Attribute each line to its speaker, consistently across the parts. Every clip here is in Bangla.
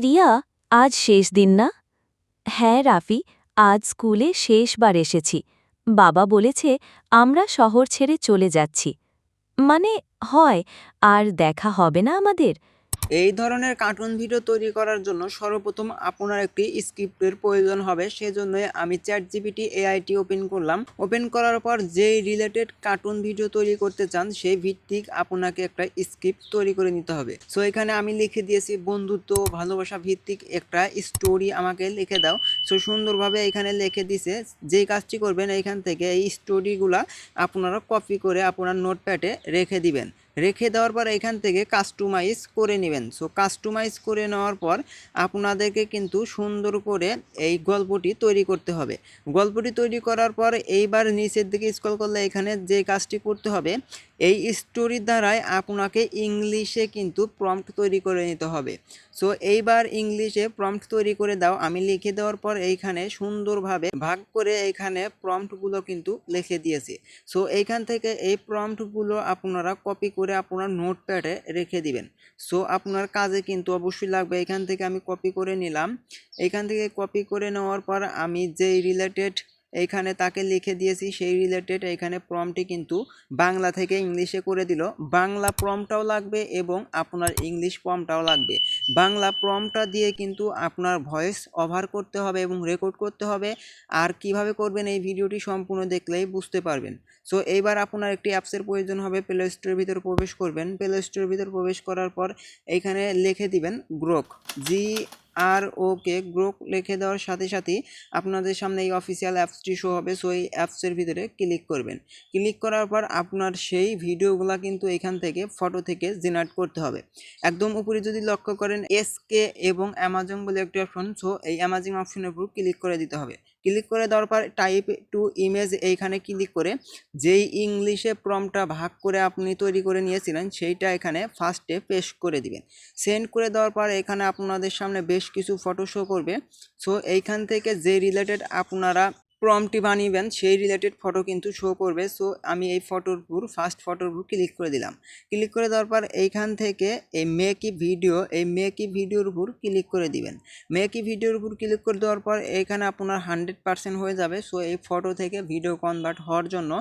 Speaker 1: রিয়া, আজ শেষ দিন না? হ্যাঁ রাফি, আজ স্কুলে শেষবার এসেছি। বাবা বলেছে, আমরা শহর ছেড়ে চলে যাচ্ছি। মানে হয়, আর দেখা হবে না আমাদের?
Speaker 2: এই ধরনের কার্টুন ভিডিও তৈরি করার জন্য সর্বপ্রথম আপনার একটি স্ক্রিপ্টের প্রয়োজন হবে। সেজন্যই আমি চ্যাট জিপিটি এআইটি ওপেন করলাম। ওপেন করার পর যেই রিলেটেড কার্টুন ভিডিও তৈরি করতে চান, সেই ভিত্তিক আপনাকে একটা স্ক্রিপ্ট তৈরি করে নিতে হবে। সো এখানে আমি লিখে দিয়েছি, বন্ধুত্ব, ভালোবাসা ভিত্তিক একটা স্টোরি আমাকে লিখে দাও। সো সুন্দরভাবে এখানে লিখে দিছে যেই কাজটি করবেন এইখান থেকে এই স্টোরিগুলা আপনারা কপি করে আপনার নোটপ্যাডে রেখে দিবেন। রেখে দেওয়ার পর এখান থেকে কাস্টমাইজ করে নেবেন। সো কাস্টমাইজ করে নেওয়ার পর আপনাদেরকে কিন্তু সুন্দর করে এই গল্পটি তৈরি করতে হবে। গল্পটি তৈরি করার পর এইবার নিচের দিকে স্কল করলে এখানে যে কাজটি করতে হবে এই স্টোরির দ্বারাই আপনাকে ইংলিশে কিন্তু প্রম্পট তৈরি করে নিতে হবে। সো এইবার ইংলিশে প্রম্পট তৈরি করে দাও। আমি লিখে দেওয়ার পর এইখানে সুন্দরভাবে ভাগ করে এইখানে প্রম্পটগুলো কিন্তু লিখে দিয়েছি। সো এইখান থেকে এই প্রম্পটগুলো আপনারা কপি করে আপনার নোটপ্যাডে রেখে দিবেন। সো আপনার কাজে কিন্তু অবশ্যই লাগবে। এখান থেকে আমি কপি করে নিলাম। এখান থেকে কপি করে নেওয়ার পর আমি যেই রিলেটেড এইখানে তাকে লিখে দিয়েছি, সেই রিলেটেড এইখানে প্রমটি কিন্তু বাংলা থেকে ইংলিশে করে দিল। বাংলা প্রমটাও লাগবে এবং আপনার ইংলিশ প্রমটাও লাগবে। বাংলা প্রমটা দিয়ে কিন্তু আপনার ভয়েস ওভার করতে হবে এবং রেকর্ড করতে হবে। আর কীভাবে করবেন এই ভিডিওটি সম্পূর্ণ দেখলেই বুঝতে পারবেন। সো এইবার আপনার একটি অ্যাপসের প্রয়োজন হবে প্লে স্টোরের ভিতরে প্রবেশ করবেন। প্লে স্টোরের ভিতরে প্রবেশ করার পর এইখানে লিখে দিবেন গ্রোক জি আর ওকে গ্রোক লিখে দেওয়ার সাথে সাথেই আপনাদের সামনে এই অফিসিয়াল অ্যাপসটি শো হবে। সো এই অ্যাপসের ভিতরে ক্লিক করবেন। ক্লিক করার পর আপনার সেই ভিডিওগুলো কিন্তু এখান থেকে ফটো থেকে জেনারেট করতে হবে। একদম উপরে যদি লক্ষ্য করেন এসকে এবং অ্যামাজন বলে একটি অপশন সো এই অ্যামাজন অপশনের উপর ক্লিক করে দিতে হবে। ক্লিক করে দেওয়ার পর টাইপ টু ইমেজ এইখানে ক্লিক করে যেই ইংলিশে প্রমটা ভাগ করে আপনি তৈরি করে নিয়েছিলেন সেইটা এখানে ফার্স্টে পেস্ট করে দিবেন। সেন্ড করে দেওয়ার পর এখানে আপনাদের সামনে বেশ কিছু ফটো শো করবে। সো এইখান থেকে যে রিলেটেড আপনারা প্রমটি বানিয়েবেন সেই রিলেটেড ফটো কিন্তু শো করবে। সো আমি এই ফটোর উপর ফার্স্ট ফটোর উপর ক্লিক করে দিলাম। ক্লিক করে দেওয়ার পর এইখান থেকে এই মেকি ভিডিও এই মেকি ভিডিওর উপর ক্লিক করে দিবেন। মেকি ভিডিওর উপর ক্লিক করে দেওয়ার পর এইখানে আপনার হান্ড্রেড পার্সেন্ট হয়ে যাবে। সো এই ফটো থেকে ভিডিও কনভার্ট হওয়ার জন্য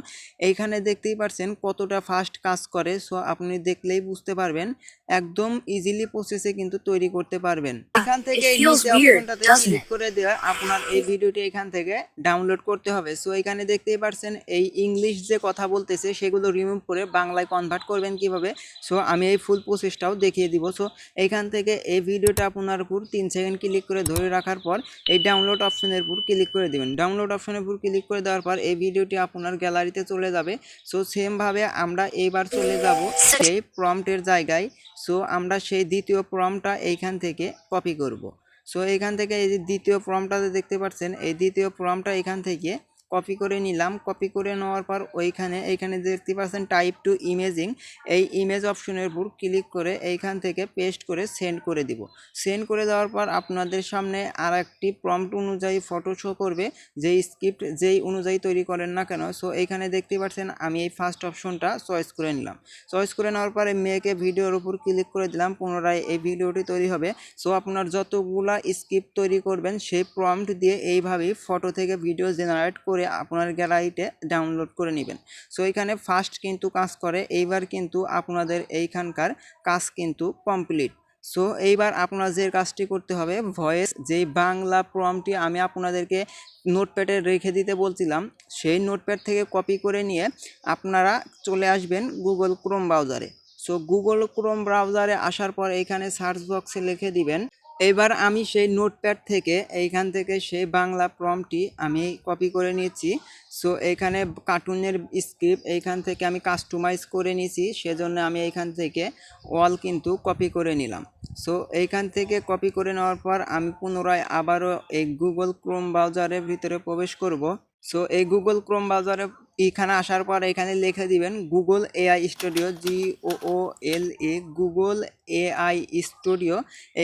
Speaker 2: এইখানে দেখতেই পারছেন কতটা ফাস্ট কাজ করে। সো আপনি দেখলেই বুঝতে পারবেন একদম ইজিলি প্রসেসে কিন্তু তৈরি করতে পারবেন। এখান থেকে এই নিচে অপশনটাতে ক্লিক করে দেওয়া আপনার এই ভিডিওটি এখান থেকে ডাউনলোড করতে হবে। সো এখানে দেখতেই পারছেন এই ইংলিশ যে কথা বলতেছে সেগুলো রিমুভ করে বাংলায় কনভার্ট করবেন কীভাবে? সো আমি এই ফুল প্রসেসটাও দেখিয়ে দিব। সো এখান থেকে এই ভিডিওটা আপনার উপর তিন সেকেন্ড ক্লিক করে ধরে রাখার পর এই ডাউনলোড অপশনের উপর ক্লিক করে দিবেন। ডাউনলোড অপশনের উপর ক্লিক করে দেওয়ার পর এই ভিডিওটি আপনার গ্যালারিতে চলে যাবে। সো সেমভাবে আমরা এইবার চলে যাব সেই প্রম্পটের জায়গায়। সো আমরা সেই দ্বিতীয় প্রমটা এইখান থেকে কপি করব। সো এখান থেকে এই যে দ্বিতীয় ফর্মটাতে দেখতে পাচ্ছেন, এই দ্বিতীয় ফর্মটা এখান থেকে কপি করে নিলাম। কপি করে নেওয়ার পর ওইখানে, এইখানে দেখতে পাচ্ছেন টাইপ টু ইমেজিং এই ইমেজ অপশনের উপর ক্লিক করে এইখান থেকে পেস্ট করে সেন্ড করে দিব। সেন্ড করে দেওয়ার পর আপনাদের সামনে আর একটি প্রম্পট অনুযায়ী ফটো শো করবে। যেই স্ক্রিপ্ট যেই অনুযায়ী তৈরি করেন না কেন সো এইখানে দেখতে পাচ্ছেন আমি এই ফার্স্ট অপশনটা চয়েস করে নিলাম। চয়েস করে নেওয়ার পরে মেয়েকে ভিডিওর উপর ক্লিক করে দিলাম। পুনরায় এই ভিডিওটি তৈরি হবে। সো আপনার যতগুলা স্ক্রিপ্ট তৈরি করবেন, সেই প্রম্পট দিয়ে এইভাবেই ফটো থেকে ভিডিও জেনারেট করে আপনার গ্যালারিতে ডাউনলোড করে নেবেন। সো এখানে ফার্স্ট কিন্তু কাজ করে, এইবার কিন্তু আপনাদের এইখানকার কাজ কিন্তু কমপ্লিট সো এইবার আপনার যে কাজটি করতে হবে ভয়েস যেই বাংলা প্রমটি আমি আপনাদেরকে নোটপ্যাডে রেখে দিতে বলছিলাম, সেই নোটপ্যাড থেকে কপি করে নিয়ে আপনারা চলে আসবেন গুগল ক্রোম ব্রাউজারে সো গুগল ক্রোম ব্রাউজারে আসার পর এখানে সার্চ বক্সে লিখে দিবেন এবার আমি সেই নোটপ্যাড থেকে এইখান থেকে সেই বাংলা প্রমটি আমি কপি করে নিয়েছি। সো এখানে কার্টুনের স্ক্রিপ্ট এইখান থেকে আমি কাস্টমাইজ করে নিয়েছি। সেজন্য আমি এইখান থেকে অল কিন্তু কপি করে নিলাম। সো এইখান থেকে কপি করে নেওয়ার পর আমি পুনরায় আবারও এই গুগল ক্রোম ব্রাউজারের ভিতরে প্রবেশ করব। সো এই গুগল ক্রোম ব্রাউজারে এখানে আসার পর এখানে লিখে দিবেন Google AI Studio G O O L A Google AI Studio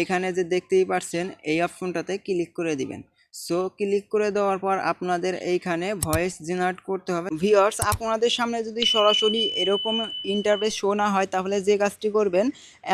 Speaker 2: এখানে যে দেখতেই পাচ্ছেন, এই অপশনটাতে ক্লিক করে দিবেন। সো ক্লিক করে দেওয়ার পর আপনাদের এইখানে ভয়েস জেনারেট করতে হবে। ভিওর্স আপনাদের সামনে যদি সরাসরি এরকম ইন্টারফেস শো না হয়, তাহলে যে কাজটি করবেন,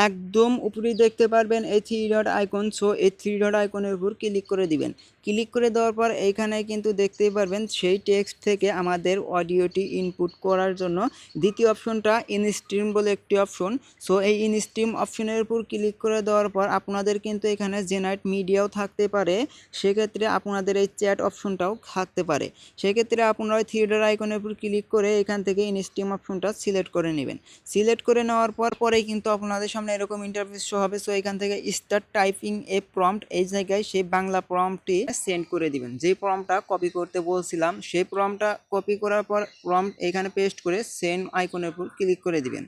Speaker 2: একদম উপরেই দেখতে পারবেন এই থ্রি ডট আইকন সো এই থ্রি ডট আইকনের উপর ক্লিক করে দিবেন। ক্লিক করে দেওয়ার পর এইখানে কিন্তু দেখতেই পারবেন, সেই টেক্সট থেকে আমাদের অডিওটি ইনপুট করার জন্য দ্বিতীয় অপশনটা ইনস্ট্রিম বলে একটি অপশন সো এই ইনস্ট্রিম অপশনের উপর ক্লিক করে দেওয়ার পর আপনাদের কিন্তু এখানে জেনারেট মিডিয়াও থাকতে পারে। সেক্ষেত্রে আপনাদের এই চ্যাট অপশনটাও থাকতে পারে। সেক্ষেত্রে আপনারা ওই থিয়েটার আইকনের উপর ক্লিক করে এখান থেকে ইনস্ট্রিম অপশনটা সিলেক্ট করে নেবেন। সিলেক্ট করে নেওয়ার পর পরেই কিন্তু আপনাদের সামনে এরকম ইন্টারফেস শো হবে। সো এখান থেকে স্টার্ট টাইপিং এ প্রম্পট এই জায়গায় সেই বাংলা প্রম্পটটি সেন্ড করে দিবেন। যে প্রম্পটটা কপি করতে বলছিলাম সেই প্রম্পটটা কপি করার পর প্রম্পট এখানে পেস্ট করে সেন্ড আইকনের উপর ক্লিক করে দিবেন।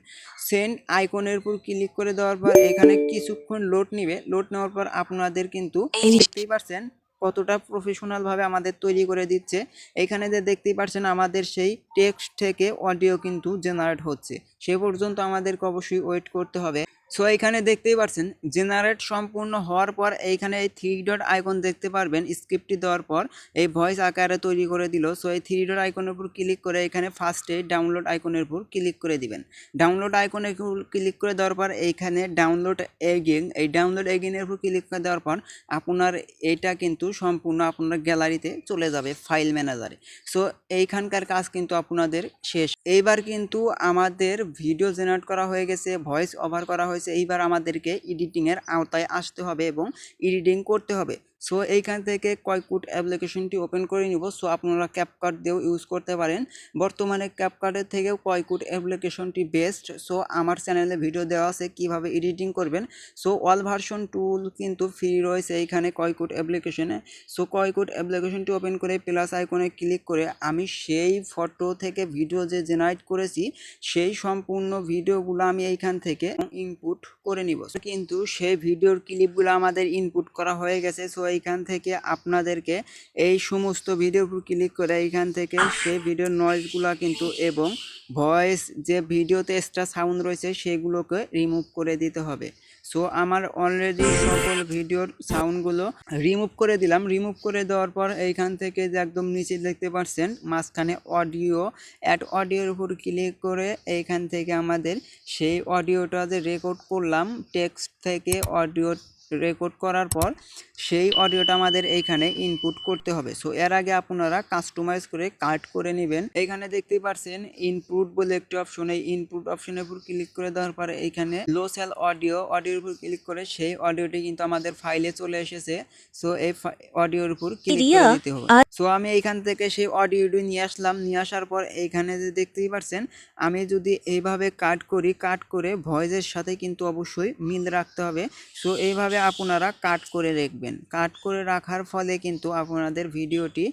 Speaker 2: সেন্ড আইকনের উপর ক্লিক করে দেওয়ার পর এখানে কিছুক্ষণ লোড নিবে। লোড নেওয়ার পর আপনাদের কিন্তু দেখতেই পারছেন কতটা প্রফেশনাল ভাবে আমাদের তৈরি করে দিচ্ছে। এখানে যে দেখতেই পারছেন আমাদের সেই টেক্সট থেকে অডিও কিন্তু জেনারেট হচ্ছে। সে পর্যন্ত আমাদেরকে অবশ্যই ওয়েট করতে হবে। সো এখানে দেখতেই পারছেন জেনারেট সম্পূর্ণ হওয়ার পর এইখানে এই থ্রি ডট আইকন দেখতে পারবেন স্ক্রিপ্টটি দেওয়ার পর এই ভয়েস আকারে তৈরি করে দিল। সো এই থ্রি ডট আইকনের উপর ক্লিক করে এখানে ফার্স্টে ডাউনলোড আইকনের উপর ক্লিক করে দিবেন। ডাউনলোড আইকনে ক্লিক করে দেওয়ার পর এইখানে ডাউনলোড এগেন এই ডাউনলোড এগেনের উপর ক্লিক করে দেওয়ার পর আপনার এটা কিন্তু সম্পূর্ণ আপনার গ্যালারিতে চলে যাবে ফাইল ম্যানেজারে সো এইখানকার কাজ কিন্তু আপনাদের শেষ। এইবার কিন্তু আমাদের ভিডিও জেনারেট করা হয়ে গেছে ভয়েস ওভার করা হয়েছে। এইবার আমাদেরকে এডিটিংয়ের আওতায় আসতে হবে এবং এডিটিং করতে হবে। সো এইখান থেকে কয়কুট অ্যাপ্লিকেশনটি ওপেন করে নিব। সো আপনারা ক্যাপকাট দিয়েও ইউজ করতে পারেন। বর্তমানে ক্যাপকাটের থেকেও কয়কুট অ্যাপ্লিকেশনটি বেস্ট সো আমার চ্যানেলে ভিডিও দেওয়া আছে কীভাবে এডিটিং করবেন। সো অল ভার্সন টুল কিন্তু ফ্রি রয়েছে এইখানে কয়কুট অ্যাপ্লিকেশনে সো কয়কুট অ্যাপ্লিকেশনটি ওপেন করে প্লাস আইকনে ক্লিক করে আমি সেই ফটো থেকে ভিডিও যে জেনারেট করেছি, সেই সম্পূর্ণ ভিডিওগুলো আমি এইখান থেকে ইনপুট করে নিব। কিন্তু সেই ভিডিওর ক্লিপগুলো আমাদের ইনপুট করা হয়ে গেছে। সো এইখান থেকে আপনাদেরকে এই সমস্ত উপর ক্লিক করে এইখান থেকে সেই ভিডিওর নয়েজগুলো কিন্তু এবং ভয়েস যে ভিডিওতে এক্সট্রা সাউন্ড রয়েছে সেগুলোকে রিমুভ করে দিতে হবে। সো আমার অলরেডি সকল ভিডিওর সাউন্ডগুলো রিমুভ করে দিলাম। রিমুভ করে দেওয়ার পর এইখান থেকে যে একদম নিচে দেখতে পাচ্ছেন, মাঝখানে অডিও অ্যাড অডিওর উপর ক্লিক করে এইখান থেকে আমাদের সেই অডিওটা যে রেকর্ড করলাম টেক্সট থেকে অডিও রেকর্ড করার পর সেই অডিওটা আমাদের এইখানে ইনপুট করতে হবে। সো এর আগে আপনারা কাস্টমাইজ করে কাট করে নেবেন। এইখানে দেখতেই পারছেন ইনপুট বলে একটি অপশন এই ইনপুট অপশনের উপর ক্লিক করে দেওয়ার পরে এইখানে লো সেল অডিও অডিওর উপর ক্লিক করে সেই অডিওটি কিন্তু আমাদের ফাইলে চলে এসেছে। সো এই অডিওর উপর ক্লিক করে দিতে হবে। সো আমি এইখান থেকে সেই অডিওটি নিয়ে আসলাম। নিয়ে আসার পর এইখানে যে দেখতেই পারছেন আমি যদি এইভাবে কাট করি কাট করে ভয়েসের সাথে কিন্তু অবশ্যই মিল রাখতে হবে। সো এইভাবে আপনারা কাট করে রাখবেন কাট করে রাখার ফলে কিন্তু আপনাদের ভিডিওটি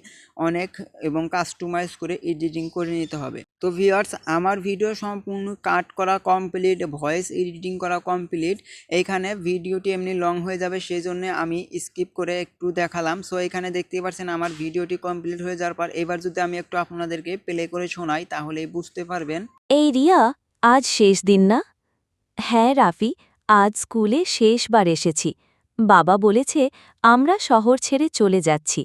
Speaker 2: অনেক এবং কাস্টমাইজ করে এডিটিং করে নিতে হবে। তো ভিউয়ার্স আমার ভিডিও সম্পূর্ণ কাট করা কমপ্লিট ভয়েস এডিটিং করা কমপ্লিট এইখানে ভিডিওটি এমনি লং হয়ে যাবে সেই জন্য আমি স্কিপ করে একটু দেখালাম। সো এখানে দেখতেই পাচ্ছেন আমার ভিডিওটি কমপ্লিট হয়ে যাওয়ার পর, এবার যদি আমি একটু আপনাদেরকে প্লে করে শোনাই, তাহলেই বুঝতে পারবেন।
Speaker 1: এই রিয়া, আজ শেষ দিন না? হ্যাঁ রাফি আজ স্কুলে শেষবার এসেছি। বাবা বলেছে আমরা শহর ছেড়ে চলে যাচ্ছি।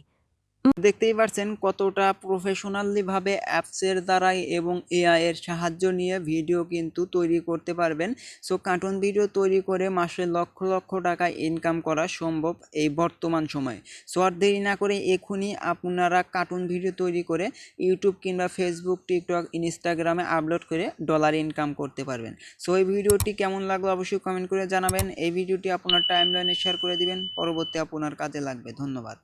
Speaker 2: দেখতেই পারছেন কতটা প্রফেশনালি ভাবে অ্যাপসের দ্বারাই এবং এআই এর সাহায্য নিয়ে ভিডিও কিন্তু তৈরি করতে পারবেন। সো কার্টুন ভিডিও তৈরি করে মাসে লক্ষ লক্ষ টাকা ইনকাম করা সম্ভব এই বর্তমান সময়ে। সো আর দেরি না করে এখনই আপনারা কার্টুন ভিডিও তৈরি করে ইউটিউব কিংবা ফেসবুক টিকটক ইনস্টাগ্রামে আপলোড করে ডলার ইনকাম করতে পারবেন। সো এই ভিডিওটি কেমন লাগল অবশ্যই কমেন্ট করে জানাবেন। এই ভিডিওটি আপনার টাইমলাইনে শেয়ার করে দিবেন। পরবর্তী আপনার কাজে লাগবে। ধন্যবাদ।